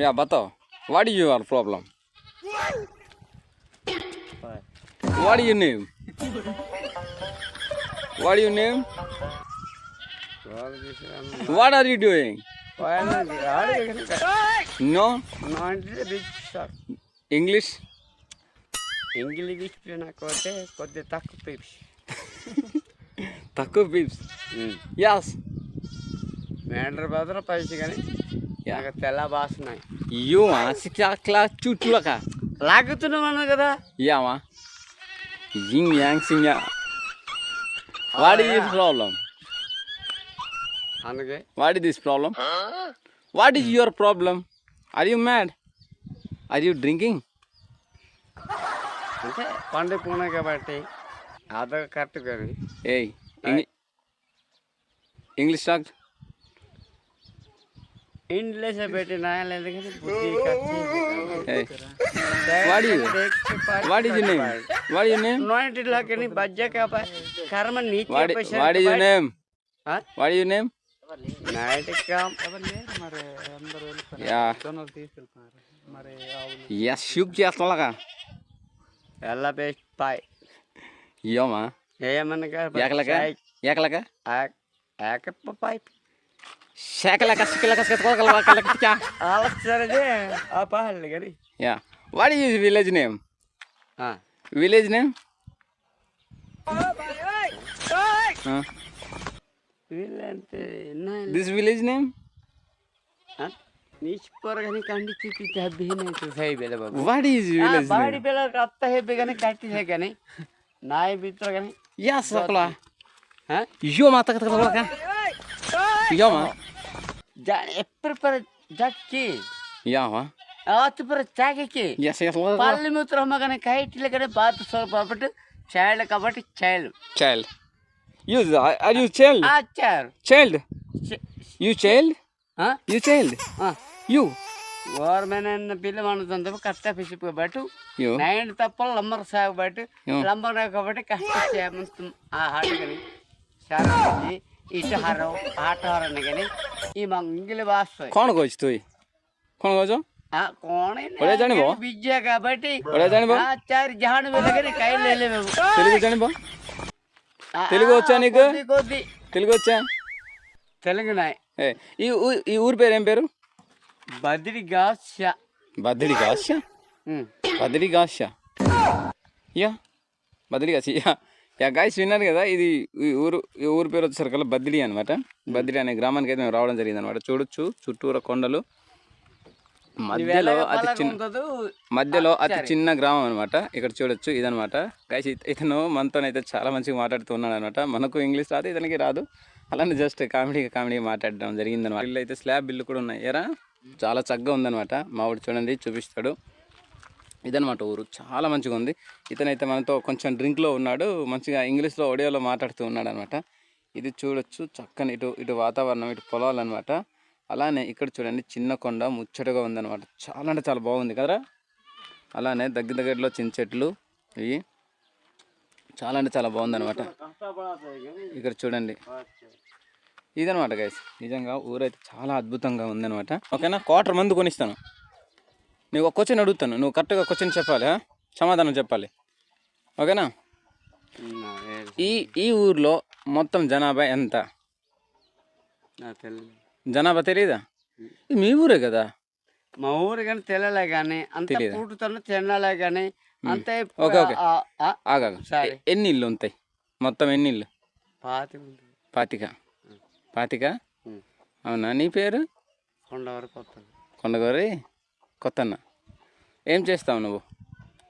Yeah, Bato, what is your problem? What? What do you name? what do you name? What are you doing? No? English? English taco pips. taco pips? Yes. మేడర్ బాధ పైసగానే తెల్ల బాసున్నాయి. You six class చుట్టులక లాగుతున్నామన్నా కదా? యామా యింగ్ యాంగ్ సింగ్ వాట్ ఈస్ దిస్ ప్రాబ్లం అందుకే. What is this problem what is your problem are you mad are you drinking అంటే పండు పూనే కాబట్టి అదొక కరెక్ట్ కానీ ఏయ్ ఇంగ్లీష్ టాక్ इंडले से बेटे नया ले लेंगे व्हाट वाड़ी वाड़ी जी नेम वाड़ी जी name not it like any बज्जा का पर घर नीचे वाड़ी वाड़ी जी नेम हाँ वाड़ी जी नेम नाइट काम हमारे अंदर या दोनों तीस शुभ जी असला का अल्लाह पे पाई यो माँ। ये मैंने कहा एक लगा एक लगा। एक एक पाइप పాలు కానీ yeah what is village name village name వీళ్ళంటే దిస్ విలేజ్ నేమ్ నీచిపోర కానీ కండి చూపించి హబ్బీనైతే సై బెల బాబు వాట్ ఈస్ విలేజ్ బాడి బెల అత్త హెబ్బి కానీ కట్టిసే కానీ నాయ బిత్ర కానీ యా సకలా ఇయ్యో మా తక తక ఇయ్యమా ఎప్పుడు పర జక్కి యామా ఆతు పర చాకి ఎస్ ఎస్ పల్లి మూత్రం కానీ కైట్లు కానీ బాత్ సోప్ కాబట్టి చైల్డ్ కాబట్టి child child you are you child ఆచారు child you child you child you government పిల్ల మన కష్ట పిసిపు బట్టు యూ నైన్ తప్ప లంబర్ సాగు బట్టు యో. లంబర్ కాబట్టి కష్ట చేయమంతం ఆ హాట కానీ సారీ ఇటు ইটো সাৰ হাত সাৰ এনেকৈ দেই ই మంగిలి బాస్ କ'ଣ କହିଛୁ ତୁଇ କ'ଣ କହୁଛ ଓଡ଼ିଆ ଜାଣିବ ବିଜୟ కాబట్టి ଓଡ଼ିଆ ଜାଣିବ ଚାରି ଜାହାଣ ବେଲେ କାଇ ଲେଲେ తెలుగు ଜାଣିବ తెలుగు వచ్చా నీకు? తెలుగు వచ్చా? తెలుగు నాయ్ ఈ ఈ ఊరి పేరు ఏం పేరు? బదిరి గాస్య. బదిరి గాస్య? బదిరి గాస్య. యా. బదిరి గాస్య. యా. యా గాయస్ విన్నారు కదా ఇది ఈ ఊరు ఈ ఊరు పేరు వచ్చేసరికి బద్రి అనమాట బద్రి అనే గ్రామానికి అయితే మేము రావడం జరిగింది అనమాట చూడొచ్చు చుట్టూరా కొండలు. మధ్యలో అతి చిన్న మధ్యలో అతి చిన్న గ్రామం అనమాట ఇక్కడ చూడొచ్చు ఇదనమాట గైస్ ఇతను మనతోనైతే చాలా మంచిగా మాట్లాడుతూ ఉన్నాడు అనమాట మనకు ఇంగ్లీష్ రాదు ఇతనికి రాదు. అలానే జస్ట్ కామెడీ కామెడీ మాట్లాడడం జరిగిందనమాట ఇల్లు అయితే స్లాబ్ బిల్లు కూడా ఉన్నాయి. ఎరా? చాలా చక్కగా ఉందనమాట మా వాడు చూడండి చూపిస్తాడు. ఇదనమాట ఊరు. చాలా మంచిగా ఉంది. ఇతనైతే మనతో కొంచెం డ్రింక్లో ఉన్నాడు. మంచిగా ఇంగ్లీష్లో ఒడియోలో మాట్లాడుతూ ఉన్నాడు అనమాట ఇది చూడొచ్చు. చక్కని ఇటు ఇటు వాతావరణం ఇటు పొలాలు అనమాట అలానే ఇక్కడ చూడండి చిన్న కొండ ముచ్చటగా ఉందన్నమాట. చాలా అంటే చాలా బాగుంది కదరా? అలానే దగ్గర దగ్గరలో చిన్న చెట్లు ఇవి. చాలా అంటే చాలా బాగుందన్నమాట. ఇక్కడ చూడండి. ఇదనమాట గైస్ నిజంగా ఊరైతే చాలా అద్భుతంగా ఉందన్నమాట. ఓకేనా? క్వార్టర్ మందు కొనిస్తాను. నీకు ఒక క్వశ్చన్ అడుగుతాను. నువ్వు కరెక్ట్గా క్వశ్చన్ చెప్పాలి? సమాధానం చెప్పాలి. ఓకేనా? ఈ ఈ ఊర్లో మొత్తం జనాభా ఎంత? జనాభా తెలియదా మీ ఊరే కదా? మా ఊరు కానీ తెల్లలే కానీ అంత? పూటుతోనే తినాలే కానీ అంతే ఓకే, ఓకే. ఆ, ఆ, ఆగాగు సరే. ఎ- ఎన్ని ఇల్లు ఉంటాయి? మొత్తం ఎన్ని ఇల్లు. పాతిక. పాతిక? ఉం. అవునా? నీ పేరు? కొండ వరకు వస్తుంది కొండగోరి కొత్తన్న. ఏం చేస్తావు నువ్వు?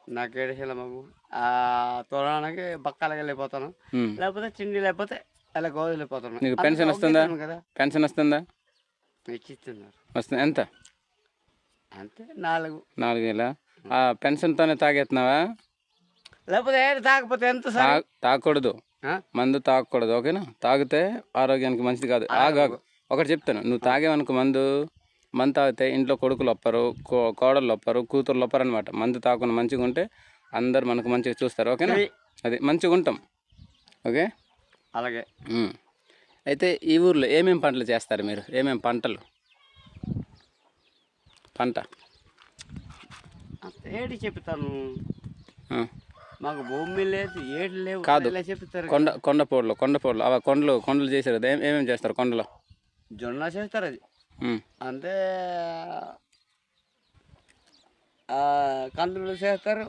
నాకు ఏడిసేల బాబు. ఆ తోరణానికి బక్కలకి వెళ్ళిపోతాను. లేకపోతే చిండి లేకపోతే అలా గోధులు వెళ్ళిపోతాను. నీకు పెన్షన్ వస్తుందా? కదా. పెన్షన్ వస్తుందా? ఇచ్చిస్తున్నారు వస్తుంది ఎంత? అంతే నాలుగు. నాలుగు వేల? ఆ పెన్షన్తోనే తాగేస్తున్నావా? లేకపోతే ఏది తాకపోతే ఎంత తా- తాగకూడదు. మందు తాగకూడదు ఓకేనా? తాగితే ఆరోగ్యానికి మంచిది కాదు. ఆగాగు ఒకటి చెప్తాను. నువ్వు తాగేవనుకో మందు. మందు తాగితే ఇంట్లో కొడుకులు ఒప్పరు కో- కోడళ్ళు ఒప్పరు కూతుర్లు ఒప్పరు అనమాట మందు తాగకుండా మంచిగా ఉంటే అందరు మనకు మంచిగా చూస్తారు ఓకేనా? అది మంచిగా ఉంటాం ఓకే? అలాగే. అయితే ఈ ఊర్లో ఏమేం పంటలు చేస్తారు మీరు? ఏమేం పంటలు? పంట? ఏడి చెప్తాను. మాకు భూమి లేదు ఏడు లేవు. కాదు. చెప్తారు? కొండ కొండ పోడ్లు కొండ పోడ్లు. అవి కొండలు కొండలు చేశారు ఏమేమి చేస్తారు కొండలో? జొన్న చేస్తారు అది. ఆ, కందులు చేస్తారు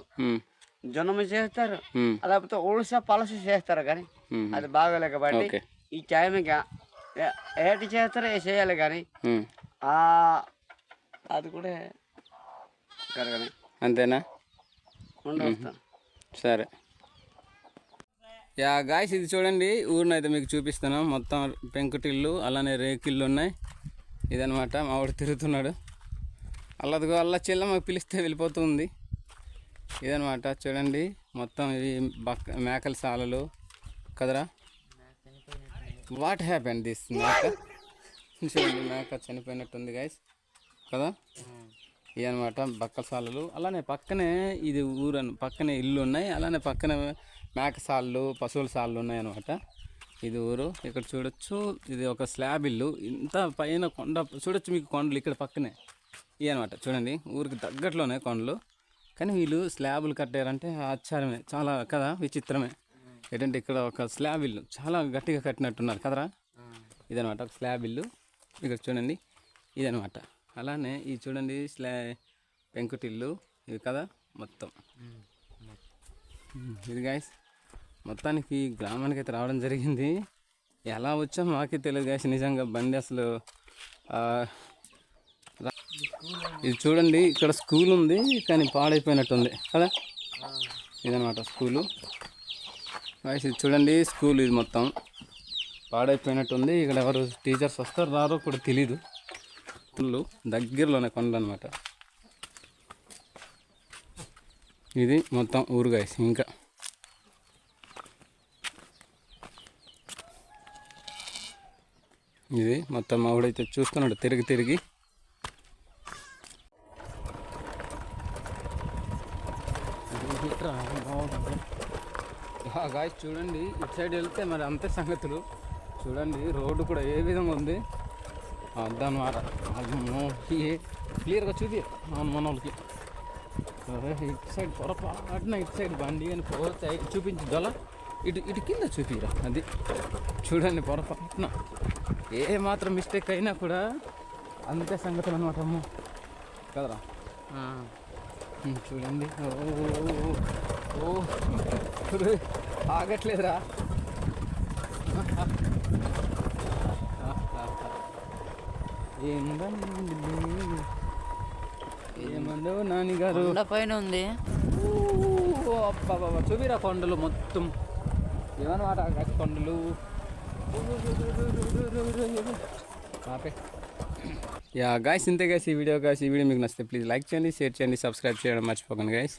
జొన్నము చేస్తారు లేకపోతే ఉలస పలస చేస్తారు కానీ అది బాగోలేక బట్టి ఈ టైంకి ఏటి చేస్తారో ఏ చేయాలి కానీ అది కూడా కరగని అంతేనా? సరే. యా గాయస్ ఇది చూడండి. ఊరినైతే మీకు చూపిస్తాను మొత్తం పెంకుటిల్లు అలానే రేకిళ్ళు ఉన్నాయి. ఇదనమాట మా వాడు తిరుగుతున్నాడు. అల్లదిగో అల్ల చెల్ల మాకు పిలిస్తే వెళ్ళిపోతుంది. ఇదనమాట చూడండి మొత్తం ఇవి బక్క మేకల సాలలు. కదరా? వాట్ హ్యాపెన్ దిస్ మేక? చూడండి మేక చనిపోయినట్టుంది గాయస్ కదా? ఇదనమాట బక్కల సాలలు. అలానే పక్కనే ఇది ఊరను పక్కనే ఇల్లు ఉన్నాయి అలానే పక్కనే మేక సాళ్ళు పశువుల సాళ్ళు ఉన్నాయి అనమాట ఇది ఊరు. ఇక్కడ చూడొచ్చు. ఇది ఒక స్లాబ్ ఇల్లు. ఇంత పైన కొండ చూడొచ్చు మీకు కొండలు ఇక్కడ పక్కనే. ఇవి అనమాట చూడండి. ఊరికి తగ్గట్లోనే కొండలు. కానీ వీళ్ళు స్లాబులు కట్టారంటే ఆశ్చర్యమే. చాలా కదా? విచిత్రమే. ఏంటంటే ఇక్కడ ఒక స్లాబ్ ఇల్లు. చాలా గట్టిగా కట్టినట్టున్నారు కదరా? ఇదనమాట ఒక స్లాబ్ ఇల్లు. ఇక్కడ చూడండి. ఇదనమాట అలానే ఇది చూడండి స్లా పెంకుటిల్లు. ఇది కదా? మొత్తం. ఇది గాయస్ మొత్తానికి గ్రామానికి అయితే రావడం జరిగింది. ఎలా వచ్చా మాకే తెలియదు కాసి నిజంగా బండి అసలు ఇది చూడండి ఇక్కడ స్కూల్ ఉంది కానీ పాడైపోయినట్టుంది. కదా? ఇదనమాట స్కూలు. గాయస్ ఇది చూడండి స్కూల్ ఇది మొత్తం. పాడైపోయినట్టుంది. ఇక్కడ ఎవరు టీచర్స్ వస్తారు రారో కూడా తెలీదు. కొండలు దగ్గరలోనే కొండలు అనమాట ఇది మొత్తం ఊరు గాయస్ ఇంకా. ఇది మొత్తం మావిడైతే చూస్తున్నాడు తిరిగి తిరిగి. గాయస్ చూడండి ఇటు సైడ్ వెళ్తే మరి అంతే సంగతులు. చూడండి రోడ్డు కూడా ఏ విధంగా ఉంది. అదనమాట అమ్మో క్లియర్గా చూపి. మన వాళ్ళకి ఇటు సైడ్ పొరపాటున ఇటు సైడ్ బండి అని పోతే ఇటు ఇటు ఇటు కింద చూపిరా. అది చూడండి పొరపాటున ఏ మాత్రం మిస్టేక్ అయినా కూడా అంతే సంగతులు అనమాట అమ్మో. కదరా? చూడండి. ఓ ఓ, ఓ ఒరే, ఆగట్లేదురా. ఏమందో నాన్నగారు కొండ పైన ఉంది. చూపిరా కొండలు మొత్తం. ఏమన్నమాట ఆ కొండలు. ఆపే. యా గాయస్ ఇంతే గాయస్ ఈ వీడియో గాయస్ ఈ వీడియో మీకు నచ్చితే ప్లీజ్ లైక్ చేయండి షేర్ చేయండి సబ్స్క్రైబ్ చేయడం మర్చిపోకండి గాయస్